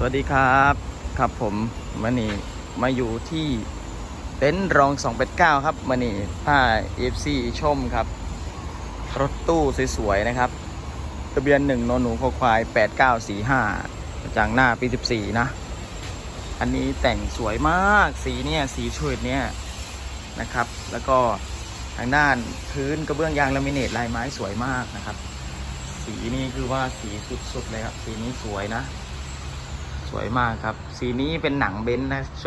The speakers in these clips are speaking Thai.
สวัสดีครับครับผมมันนี่มาอยู่ที่เต็นท์รอง 289 ครับมันนี่ผ้า FC ชมครับ รถตู้สวยๆนะครับทะเบียน1นหนูคอควาย 8945จากหน้าปี 14 นะ อันนี้แต่งสวยมากสีเนี่ยสีเฉดเนี่ยนะครับ แล้วก็ทางด้านพื้นกระเบื้องยางลามิเนตลายไม้สวยมากนะครับ สีนี้คือว่าสีสุดๆเลยครับสีนี้สวยนะ สวยมากครับ สีนี้เป็นหนังเบนซ์นะส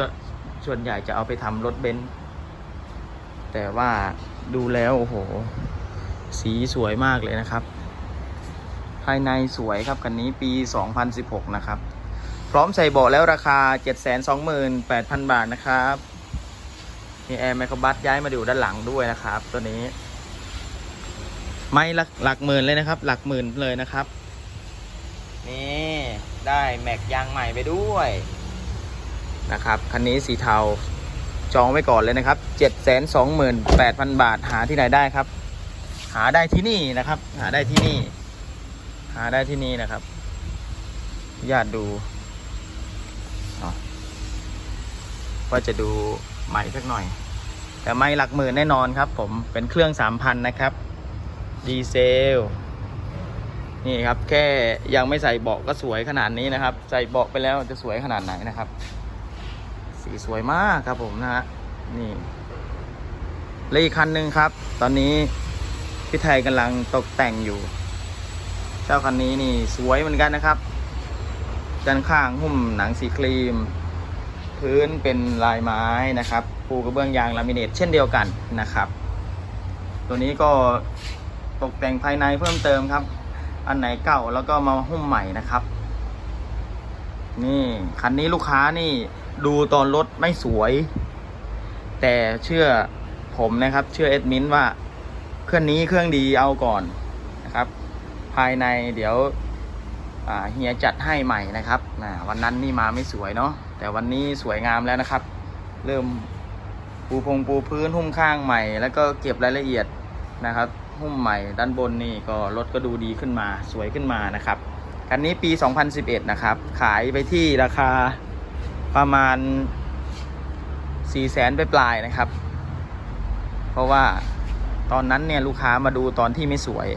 ส่วนใหญ่จะเอาไปทำรถเบนซ์แต่ว่าดูแล้วโอ้โห สีสวยมากเลยนะครับ ภายในสวยครับคันนี้ปี 2016 นะครับ พร้อมใส่เบาะแล้วราคา 728,000 บาทนะครับ มีแอร์ไมโครบัสย้ายมาอยู่ด้านหลังด้วยนะครับ ตัวนี้ ไม่หลักหลักหมื่นเลยนะครับ หลักหมื่นเลยนะครับ นี่ ได้แม็กยางใหม่ไปด้วยนะครับคันนี้สีเทาจองไว้ก่อนเลยนะครับ 728,000 บาทหาที่ไหนได้ครับ หาได้ที่นี่นะครับ หาได้ที่นี่ หาได้ที่นี่นะครับญาติดูว่าจะดูใหม่สักหน่อย แต่ไม่หลักหมื่นแน่นอนครับ ผมเป็นเครื่อง 3,000 นะครับ ดีเซล นี่ครับ แค่ยังไม่ใส่เบาะก็สวยขนาดนี้นะครับ ใส่เบาะไปแล้วจะสวยขนาดไหนนะครับ สีสวยมากครับผมนะฮะนี่และอีกคันหนึ่งครับ ตอนนี้พี่ไทยกำลังตกแต่งอยู่ เจ้าคันนี้นี่สวยเหมือนกันนะครับ ด้านข้างหุ้มหนังสีครีม พื้นเป็นลายไม้นะครับปูกระเบื้องยางลามิเนตเช่นเดียวกันนะครับ ตัวนี้ก็ตกแต่งภายในเพิ่มเติมครับ อันไหนเก่าแล้วก็มาหุ้มใหม่นะครับ นี่คันนี้ลูกค้านี่ดูตอนรถไม่สวย แต่เชื่อผมนะครับ เชื่อเอ็ดมินว่าเครื่องนี้เครื่องดีเอาก่อนนะครับ ภายในเดี๋ยวเฮียจัดให้ใหม่นะครับวันนั้นนี่มาไม่สวยเนาะแต่วันนี้สวยงามแล้วนะครับ เริ่มปูพงปูพื้นหุ้มข้างใหม่ แล้วก็เก็บรายละเอียดนะครับ หุ้มใหม่ด้านบนนี่ก็รถก็ดูดีขึ้นมาสวยขึ้นมานะครับคันนี้ปี 2011 นะครับ ขายไปที่ราคาประมาณ 4 0 0แสนไปปลายๆนะครับ เพราะว่าตอนนั้นเนี่ยลูกค้ามาดูตอนที่ไม่สวย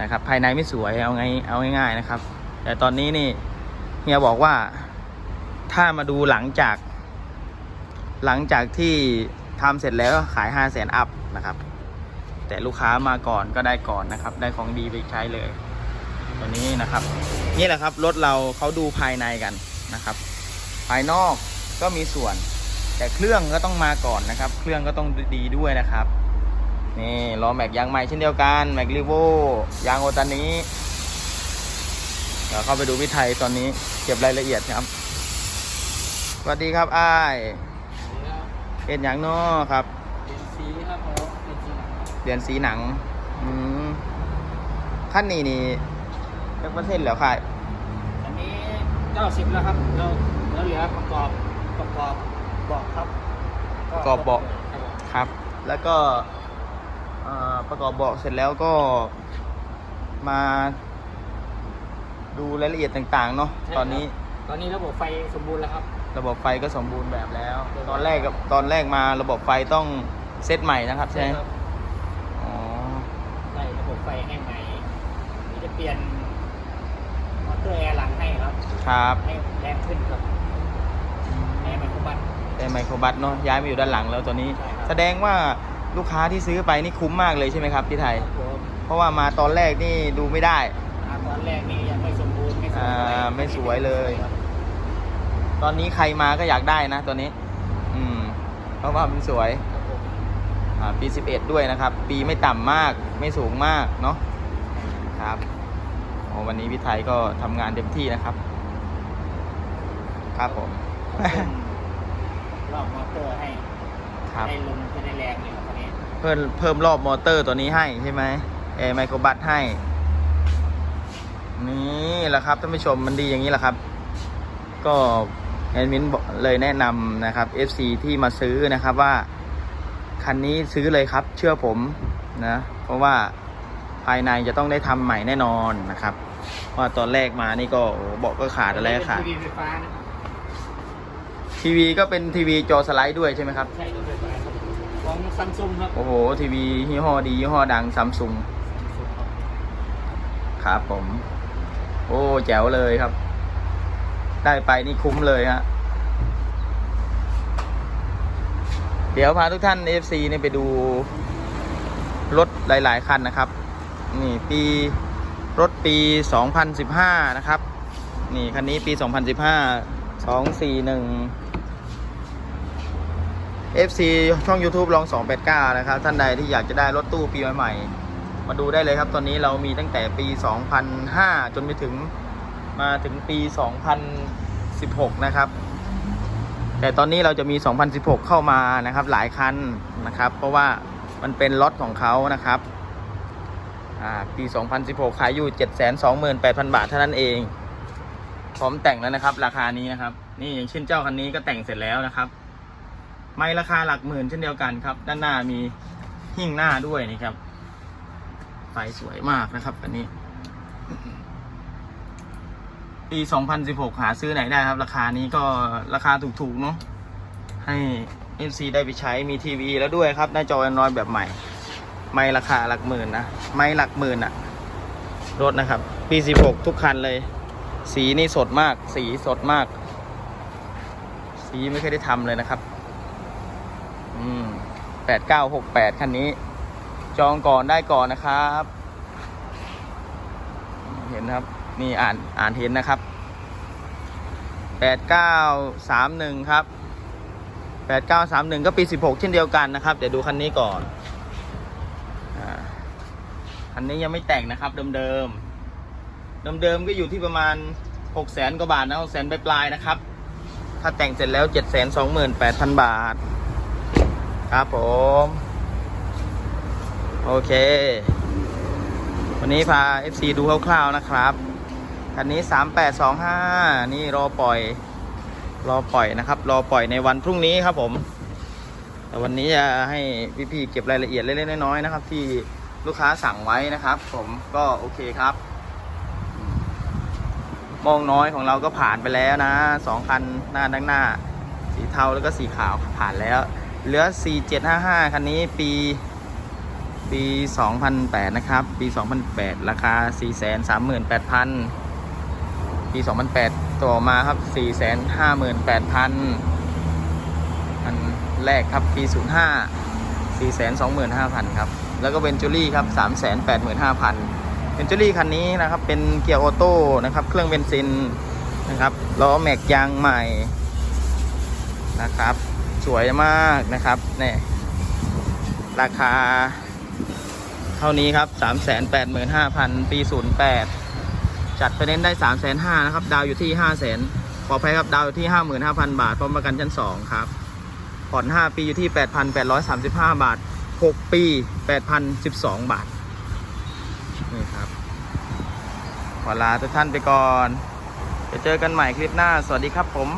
นะครับ ภายในไม่สวยเอาไงเอาง่ายๆนะครับ แต่ตอนนี้นี่เฮียบอกว่าถ้ามาดูหลังจาก หลังจากที่ทำเสร็จแล้วขาย 5 0 0แสนอัพนะครับ แต่ลูกค้ามาก่อนก็ได้ก่อนนะครับ ได้ของดีไปใช้เลยตัวนี้นะครับ นี่แหละครับรถเราเขาดูภายในกันนะครับ ภายนอกก็มีส่วน แต่เครื่องก็ต้องมาก่อนนะครับ เครื่องก็ต้องดีด้วยนะครับนี่ล้อแม็กยางใหม่เช่นเดียวกันแม็กลิโวยางโอตานี้เดี๋ยวเข้าไปดูวิไทยตอนนี้เก็บรายละเอียดครับสวัสดีครับอ้ายเห็นอย่างนอครับ เดือนสีหนังอืมขั้นนี้นี่เล็กเปอร์เซ็นต์แล้วค่ะอันนี้เก้าสิบแล้วครับเราเราเหลือประกอบประกอบเบาะครับประกอบเบาะครับผมครับ แล้วก็เอ่อประกอบเบาะเสร็จแล้วก็มาดูรายละเอียดต่างๆเนาะตอนนี้ ตอนนี้ระบบไฟสมบูรณ์แล้วครับ ระบบไฟก็สมบูรณ์แบบแล้ว ตอนแรกกับตอนแรกมาระบบไฟต้องเซตใหม่นะครับใช่ไหมครับอ๋อ ได้ระบบไฟให้ใหม่นี่จะเปลี่ยนมอเตอร์แอร์หลังให้ครับ ครับให้แรงขึ้นครับแอร์ไมโครบัส เป็นไมโครบัสเนาะย้ายมาอยู่ด้านหลังแล้วตัวนี้ ใช่ครับ แสดงว่าลูกค้าที่ซื้อไปนี่คุ้มมากเลยใช่ไหมครับที่ไทย ครับผมเพราะว่ามาตอนแรกนี่ดูไม่ได้ อ่าตอนแรกนี่ยังไม่สมบูรณ์ไม่สวยอ่าไม่สวยเลย ครับตอนนี้ใครมาก็อยากได้นะตัวนี้ อืม เพราะว่ามันสวยครับผมอ่า ปี 11 ด้วยนะครับ ปีไม่ต่ำมากไม่สูงมากเนาะครับโอ้วันนี้พี่ไทยก็ทำงานเต็มที่นะครับ ครับผมรอบมอเตอร์ให้ครับได้ลมจะได้แรงเลยครับคันนี้เพิ่มเพิ่มรอบมอเตอร์ตัวนี้ให้ใช่ไหมแอร์ไมโครบัสให้ นี่แหละครับท่านผู้ชมมันดีอย่างนี้แหละครับ ก็แอดมินบอกเลยแนะนำนะครับ FC ที่มาซื้อนะครับว่า คันนี้ซื้อเลยครับ เชื่อผมนะ เพราะว่าภายในจะต้องได้ทำใหม่แน่นอนนะครับ เพราะว่าตอนแรกมานี่ก็โอ้โหเบอกก็ขาดอะไรก็ขาดทีวีไฟฟ้านะทีวีก็เป็นทีวีจอสไลด์ด้วยใช่ไหมครับ ใช่รถไฟฟ้าครับของซัมซุงครับ โอ้โห ทีวียี่ห้อดียี่ห้อดังซัมซุง Samsung ครับครับผม โอ้ แจ๋วเลยครับ ได้ไปนี่คุ้มเลยฮะ เดี๋ยวพาทุกท่าน FC นี่ไปดูรถหลาย ๆ คันนะครับ นี่ปีรถปี 2015 นะครับ นี่คันนี้ปี 2015 241 FC ช่อง YouTube ลอง 289 นะครับ ท่านใดที่อยากจะได้รถตู้ปีใหม่ๆมาดูได้เลยครับ ตอนนี้เรามีตั้งแต่ปี 2005 จนไปถึงมาถึงปี 2016 นะครับ แต่ตอนนี้เราจะมี 2016 เข้ามานะครับ หลายคันนะครับ เพราะว่ามันเป็นล็อตของเขานะครับปี 2016 ขายอยู่ 728,000 บาทเท่านั้นเอง พร้อมแต่งแล้วนะครับ ราคานี้นะครับ นี่อย่างเช่นเจ้าคันนี้ก็แต่งเสร็จแล้วนะครับ ไม่ราคาหลักหมื่นเช่นเดียวกันครับ ด้านหน้ามีหิ้งหน้าด้วยนี่ครับไฟสวยมากนะครับอันนี้ ปี 2016 หาซื้อไหนได้ครับ ราคานี้ก็ราคาถูกๆเนาะให้ FC ได้ไปใช้มีทีวีแล้วด้วยครับ หน้าจอ Android แบบใหม่ ไม่ราคาหลักหมื่นนะ ไม่หลักหมื่นอะรถนะครับ ปี 16 ทุกคันเลย สีนี่สดมาก สีสดมาก สีไม่เคยได้ทำเลยนะครับ อืม 8968 คันนี้ จองก่อนได้ก่อนนะครับ เห็นครับ นี่อ่านอ่านเห็นนะครับ8931ครับ8931ก็ปี16เช่นเดียวกันนะครับ เดี๋ยวดูคันนี้ก่อนอคันนี้ยังไม่แต่งนะครับเดิมๆ เดิมๆก็อยู่ที่ประมาณ6แสนกว่าบาทนะ6แสนปลายๆนะครับ ถ้าแต่งเสร็จแล้ว728,000บาท ครับผม โอเค วันนี้พา FC ดูคร่าวๆนะครับ คันนี้ 3825 นี่รอปล่อย รอปล่อยนะครับ รอปล่อยในวันพรุ่งนี้ครับผม แต่วันนี้จะให้พี่ๆเก็บรายละเอียดเล็กๆน้อยๆนะครับ ที่ลูกค้าสั่งไว้นะครับ ผมก็โอเคครับ มองน้อยของเราก็ผ่านไปแล้วนะสองคันหน้าด้านหน้า สีเทาแล้วก็สีขาวผ่านแล้ว เหลือ 4755 คันนี้ปี ปี 2008 นะครับ ปี 2008 ราคา 438,000 ปี 2008 ต่อมาครับ 458,000 อันแรกครับ ปี 05 425,000 ครับ แล้วก็เวนจูรี่ครับ 385,000 เวนจูรี่คันนี้นะครับ เป็นเกียร์ออโต้นะครับ เครื่องเบนซินนะครับ ล้อแม็กยางใหม่นะครับ สวยมากนะครับเนี่ยราคา เท่านี้ครับ 385,000 ปี 08 จัดไปเน้นได้ 3,500,000นะครับ ดาวอยู่ที่ 500,000ขออภัยครับ ดาวอยู่ที่ 55,000 บาทพร้อมประกันชั้น 2 ครับ ผ่อน 5 ปีอยู่ที่ 8,835 บาท 6 ปี 8,012 บาท นี่ครับ ขอลาทุกท่านไปก่อน จะเจอกันใหม่คลิปหน้า สวัสดีครับผม